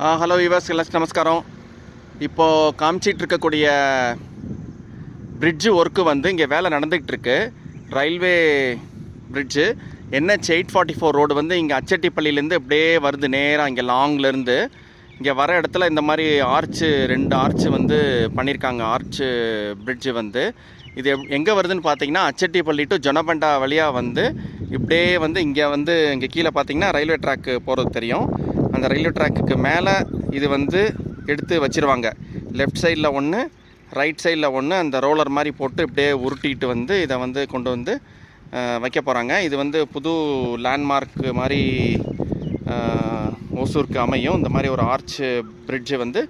Hello viewers எல்லாருக்கும் நமஸ்காரம். இப்போது காமிச்சிட்டு இருக்கக்கூடிய பிரிட்ஜு ஒர்க்கு வந்து இங்கே வேலை நடந்துகிட்ருக்கு. Railway bridge NH eight forty four road வந்து இங்கே அச்சட்டிப்பள்ளியிலேருந்து அப்படியே வருது நேராக இங்கே லாங்லேருந்து இங்கே வர இடத்துல இந்த மாதிரி ஆர்ச்சு ரெண்டு ஆர்ச்சு வந்து பண்ணியிருக்காங்க ஆர்ச்சு பிரிட்ஜு வந்து. இது எங்கே வருதுன்னு பார்த்தீங்கன்னா அச்சட்டிப்பள்ளி டு ஜொனபண்டா வழியாக வந்து இப்படியே வந்து இங்கே வந்து இங்கே கீழே பார்த்தீங்கன்னா ரயில்வே ட்ராக்கு போகிறது தெரியும். அந்த ரயில்வே ட்ராக்குக்கு மேலே இது வந்து எடுத்து வச்சிருவாங்க. லெஃப்ட் சைடில் ஒன்று ரைட் சைடில் ஒன்று அந்த ரோலர் மாதிரி போட்டு இப்படியே உருட்டிட்டு வந்து இதை வந்து கொண்டு வந்து வைக்க போகிறாங்க இது வந்து புது லேண்ட்மார்க் மாதிரி ஓசூருக்கு அமையும். இந்த மாதிரி ஒரு ஆர்ச் பிரிட்ஜு வந்து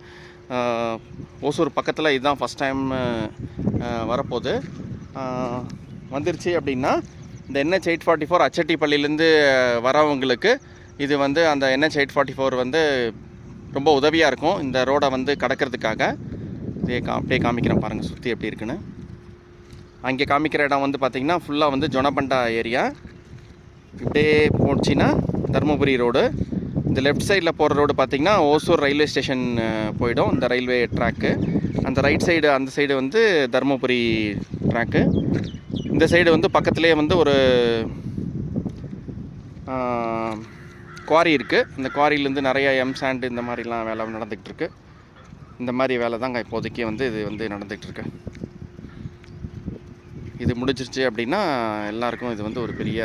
ஓசூர் பக்கத்தில் இதுதான் ஃபஸ்ட் டைம் வரப்போகுது. வந்துருச்சு அப்படின்னா இந்த என்ஹெச் எயிட் ஃபார்ட்டி ஃபோர் அச்சட்டிப்பள்ளியிலேருந்து வரவங்களுக்கு இது வந்து அந்த என்ஹெச் எயிட் ஃபார்ட்டி ஃபோர் வந்து ரொம்ப உதவியாக இருக்கும். இந்த ரோடை வந்து கடக்கிறதுக்காக. இதே கா அப்படியே காமிக்கிறேன் பாருங்கள் சுற்றி எப்படி இருக்குன்னு. அங்கே காமிக்கிற இடம் வந்து பார்த்திங்கன்னா ஃபுல்லாக வந்து ஜொனபண்டா ஏரியா. இப்படியே போச்சுன்னா தருமபுரி ரோடு. இந்த லெஃப்ட் சைடில் போகிற ரோடு பார்த்திங்கன்னா ஓசூர் ரயில்வே ஸ்டேஷன் போயிடும். இந்த ரயில்வே ட்ராக்கு. அந்த ரைட் சைடு அந்த சைடு வந்து தருமபுரி ட்ராக்கு. இந்த சைடு வந்து பக்கத்துலேயே வந்து ஒரு குவாரி இருக்குது இந்த குவாரியிலேருந்து நிறைய எம் சாண்டு இந்த மாதிரிலாம் வேலை நடந்துகிட்ருக்கு. இந்த மாதிரி வேலை தாங்க இப்போதைக்கு வந்து இது வந்து நடந்துகிட்ருக்கு. இது முடிஞ்சிருச்சு அப்படின்னா எல்லாருக்கும் இது வந்து ஒரு பெரிய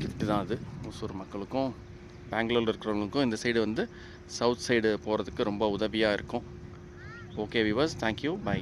கிஃப்ட்டு தான் அது. ஒசூர் மக்களுக்கும் பெங்களூரில் இருக்கிறவங்களுக்கும் இந்த சைடு வந்து சவுத் சைடு போகிறதுக்கு ரொம்ப உதவியாக இருக்கும். Okay viewers thank you bye